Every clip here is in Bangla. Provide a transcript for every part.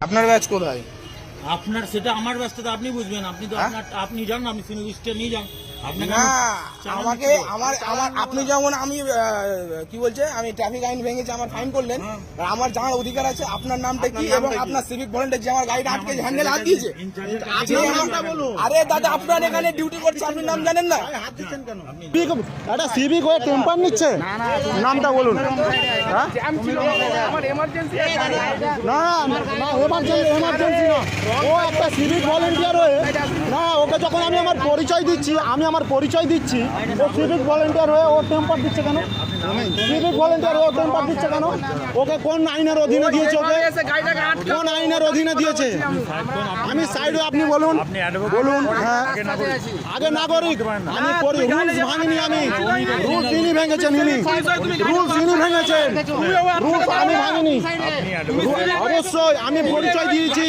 আপনার ব্যাচ কোথায়? আপনার সেটা আমার ব্যস্ততা আপনি বুঝবেন। আপনি তো হ্যাঁ? আপনার আপনি যান আপনি সিনিলিস্টে নিয়ে যান। না আমাকে আমার আমার আপনি যেমন আমি কি বলছে আমি ট্রাফিক আইন ভেঙেছি আমার ফাইন করলেন। হ্যাঁ। আমার জানার অধিকার আছে আপনার নামটা কি এবং আপনার সিভিক ভলেন্টিয়ার যে আমার গাড়িটা আটকে হ্যান্ডেল হাত দিয়েছে আরে দাদা আপনার এখানে ডিউটি করছে আপনি নাম জানেন না? সিভিক একটা সিভিক হয়ে টেম্পার নিচ্ছে? নামটা বলুন। হ্যাঁ? না। না এমার্জেন্সি এমার্জেন্সি না ও একটা সিভিক ভলেন্টিয়ার হয়ে না ওকে যখন আমি আমার পরিচয় দিচ্ছি আমি আমার পরিচয় দিচ্ছি। ও সিভিক ভলেন্টিয়ার হয়ে ও টেম্পার দিচ্ছে কেন? সিভিক ভলেন্টিয়ার ও টেম্পার দিচ্ছে কেন? ওকে কোন আইনের অধীনে দিয়েছে ওকে? কোন আইনের অধীনে দিয়েছে? আমি সাইডে আপনি বলুন। বলুন হ্যাঁ আগে নাগরিক। আগে আমি রুলস ভাঙিনি আমি। রুলস ইনি ভেঙেছেন ইনি। রুলস ইনি ভেঙেছেন। রুলস আমি ভাঙিনি। অবশ্যই আমি পরিচয় দিয়েছি।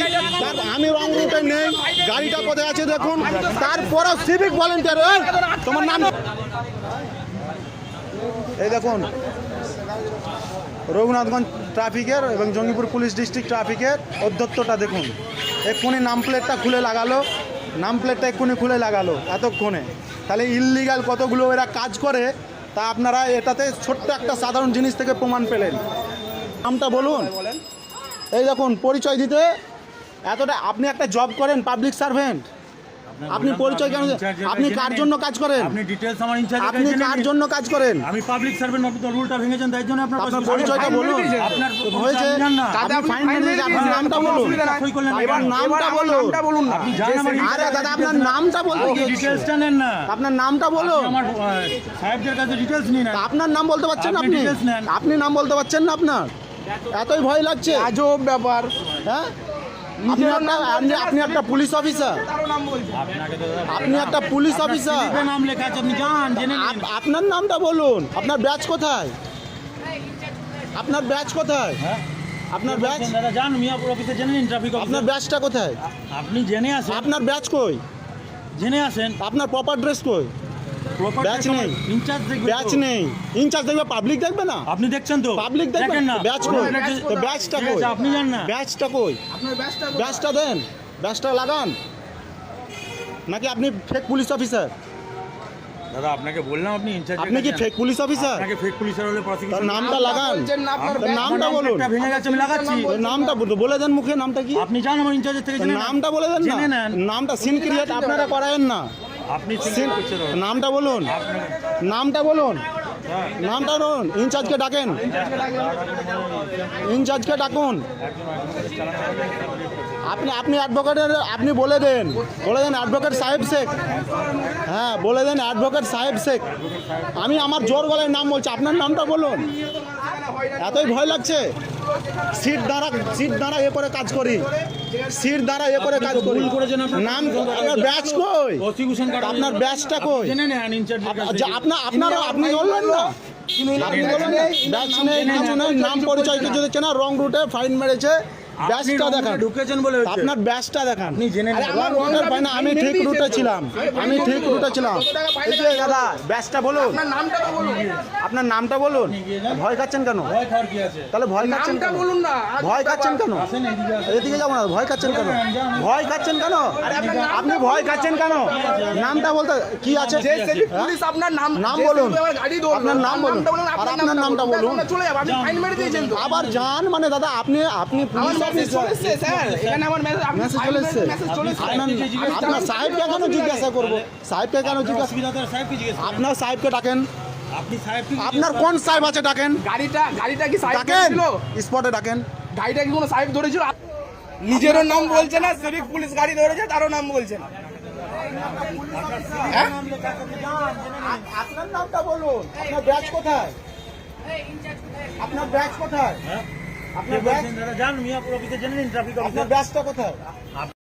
আমি রং রুটে নেই। গাড়িটা কোথায় আছে দেখুন। তারপরে সিভিক ভলেন্টিয়ার তোমার নাম? এই দেখুন, রঘুনাথগঞ্জ ট্রাফিকের এবং জঙ্গিপুর পুলিশ ডিস্ট্রিক্ট ট্রাফিকের অধ্যক্ষটা দেখুন। এক্ষুনি নাম প্লেটটা খুলে লাগালো। নাম প্লেটটা এক্ষুনি খুলে লাগালো, এতক্ষণে। তাহলে ইললিগাল কতগুলো এরা কাজ করে, তা আপনারা এটাতে ছোট্ট একটা সাধারণ জিনিস থেকে প্রমাণ পেলেন। নামটা বলুন। এই দেখুন, পরিচয় দিতে এতটা আপনি একটা জব করেন পাবলিক সার্ভেন্ট আপনি পরিচয় কেন আপনি কার জন্য কাজ করেন? আপনি ডিটেলস আমার ইনচার্জের আপনি কার জন্য কাজ করেন? আমি পাবলিক সার্ভেন্ট আপনি তো রুলটা ভেঙেছেন তাই জন্য আপনার আপনার কাছে- পরিচয়টা বলুন। আপনার হয়েছে জান ফাইন মেরে আপনার নামটা বলুন। এবার নামটা বলুন। নামটা বলুন না। আপনি জান আমার আরে দাদা আপনার নামটা বলতে কি হচ্ছে? ডিটেলসটা নেন না। আপনার নামটা বলুন। আমার সাহেবদের কাছে ডিটেলস নিন। আপনার নাম বলতে পারছেন না আপনি? আপনি নাম বলতে পারছেন না আপনার? এতই ভয় লাগছে। আজব ব্যাপার। হ্যাঁ? আপনি একটা আপনি- একটা পুলিশ অফিসার আপনি একটা পুলিশ আপনার অফিসার নাম লেখা আছে আপনি যান জেনে আপনার নামটা বলুন। আপনার ব্যাচ কোথায়? আপনার ব্যাচ কোথায়? হ্যাঁ? আপনার ব্যাচ? দাদা যান মিয়াপুর অফিসে জেনে নিন ট্রাফিক আপনার ব্যাচটা কোথায়? আপনি জেনে আসেন। আপনার ব্যাচ কই? জেনে আসেন। আপনার প্রপার ড্রেস কই? ব্যাচ নেই। ইনচার্জ দেখবে ব্যাচ নেই। ইনচার্জ দেখবে পাবলিক দেখবে না? আপনি দেখছেন তো? পাবলিক দেখবে না। ব্যাচ কই? তো ব্যাচটা কই? আপনি জান না। ব্যাচটা কই? আপনার ব্যাচটা ব্যাচটা দেন। ব্যাচটা লাগান। নাকি আপনি ফেক পুলিশ অফিসার দাদা আপনাকে বললাম আপনি ইনচার্জ আপনি কি ফেক পুলিশ অফিসার আপনাকে ফেক পুলিশের হলে প্রসিকিউশন নামটা লাগান। নামটা বলুন। ভেঙে গেছে আমি লাগাচ্ছি। নামটা বলে দেন মুখে নামটা কি? আপনি জান আমার ইনচার্জের থেকে নামটা বলে দেন না। নামটা সিন ক্রিয়েট আপনারা করায়েন না। আপনি নামটা বলুন। নামটা বলুন। নামটা বলুন। ইনচার্জকে ডাকেন। ইনচার্জকে ডাকুন। আপনি আপনি অ্যাডভোকেটের আপনি বলে দেন। বলে দেন অ্যাডভোকেট সাহেব শেখ। হ্যাঁ বলে দেন অ্যাডভোকেট সাহেব শেখ। আমি আমার জোর গলায় নাম বলছি। আপনার নামটা বলুন। এতই ভয় লাগছে। সিট দ্বারা সিট দ্বারা এ করে কাজ করি। সিট দ্বারা এ করে কাজ করি। নাম আপনার ব্যাচ কই? আপনার ব্যাচটা কই? আপনার আপনারা আপনি বললেন না। আপনি বললেন ব্যাচ নেই কিছু নেই নাম পরিচয় কিছু দিচ্ছে না রং রুটে ফাইন মেরেছে। ব্যাচটা দেখান। ঢুকেছেন বলে হচ্ছে আপনার ব্যাচটা দেখান। আপনি জেনে নেন। রং রুটের ফাইন আমি ঠিক রুটে ছিলাম। আমি ঠিক রুটে ছিলাম। এই যে দাদা ব্যাচটা বলুন। আপনার নামটা বলুন। আপনার নামটা বলুন। ভয় খাচ্ছেন কেন? ভয় খাওয়ার কি আছে? তাহলে ভয় খাচ্ছেন কেন? বলুন না ভয় খাচ্ছেন কেন? এদিকে যাব না ভয় খাচ্ছেন কেন? ভয় খাচ্ছেন কেন? আপনি ভয় খাচ্ছেন কেন? নামটা বলতে কি আছে? পুলিশ আপনার নাম নাম বলুন। আমার আপনার নাম বলুন। আর আপনার নামটা বলুন। আবার যান মানে দাদা আপনি আপনি পুলিশ মেসেজ অফিসার স্যার। এখানে আমার মেসেজ আপনি মেসেজ ফাইন চলে মেরে এসছে মেসেজ চলে আপনার সাহেবকে কেন জিজ্ঞাসা করব? সাহেবকে কেন জিজ্ঞাসা। আপনার সাহেবকে ডাকেন। আপনার কোন সাহেব আছে ডাকেন। গাড়িটা গাড়িটা কি সাইড ডাকেন। স্পটে ডাকেন। গাড়িটা কি কোনো সাইড ধরেছিল? নিজেরও নাম বলছে না সিভিক পুলিশ গাড়ি ধরেছে তারও নাম বলছে না। হ্যাঁ? আপনার নামটা বলুন। আপনার ব্যাচ কোথায়? আপনার ব্যাচ কোথায়? হ্যাঁ? আপনার ব্যাস ব্যাচ দাদা যান মিয়াপুর অফিসে জেনে নিন ট্রাফিক অফিসার কোথায়?